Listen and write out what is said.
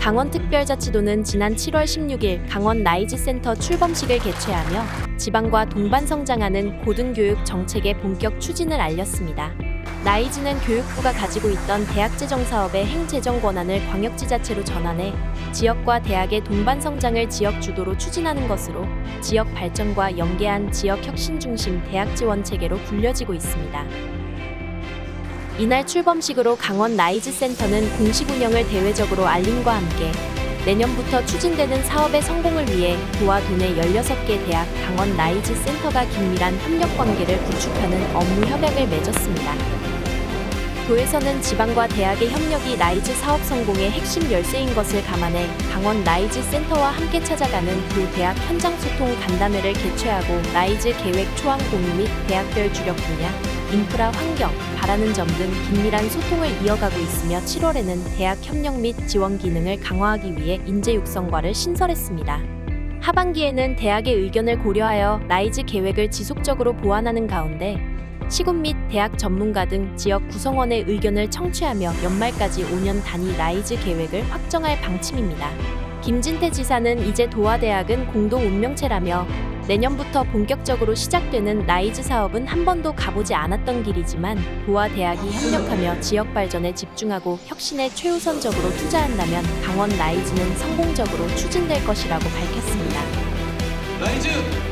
강원특별자치도는 지난 7월 16일 강원 라이즈 센터 출범식을 개최하며 지방과 동반 성장하는 고등교육 정책의 본격 추진을 알렸습니다. 라이즈는 교육부가 가지고 있던 대학재정 사업의 행재정 권한을 광역지자체로 전환해 지역과 대학의 동반 성장을 지역 주도로 추진하는 것으로 지역 발전과 연계한 지역 혁신 중심 대학 지원 체계로 불려지고 있습니다. 이날 출범식으로 강원 라이즈 센터는 공식 운영을 대외적으로 알림과 함께 내년부터 추진되는 사업의 성공을 위해 도와 도내 16개 대학 강원 라이즈 센터가 긴밀한 협력 관계를 구축하는 업무 협약을 맺었습니다. 도에서는 지방과 대학의 협력이 라이즈 사업 성공의 핵심 열쇠인 것을 감안해 강원 라이즈 센터와 함께 찾아가는 도 대학 현장 소통 간담회를 개최하고 라이즈 계획 초안 공유 및 대학별 주력 분야, 인프라 환경, 바라는 점 등 긴밀한 소통을 이어가고 있으며 7월에는 대학 협력 및 지원 기능을 강화하기 위해 인재 육성과를 신설했습니다. 하반기에는 대학의 의견을 고려하여 라이즈 계획을 지속적으로 보완하는 가운데 시군 및 대학 전문가 등 지역 구성원의 의견을 청취하며 연말까지 5년 단위 라이즈 계획을 확정할 방침입니다. 김진태 지사는 이제 도화대학은 공동 운명체라며 내년부터 본격적으로 시작되는 라이즈 사업은 한 번도 가보지 않았던 길이지만 도화대학이 협력하며 지역 발전에 집중하고 혁신에 최우선적으로 투자한다면 강원 라이즈는 성공적으로 추진될 것이라고 밝혔습니다. 라이즈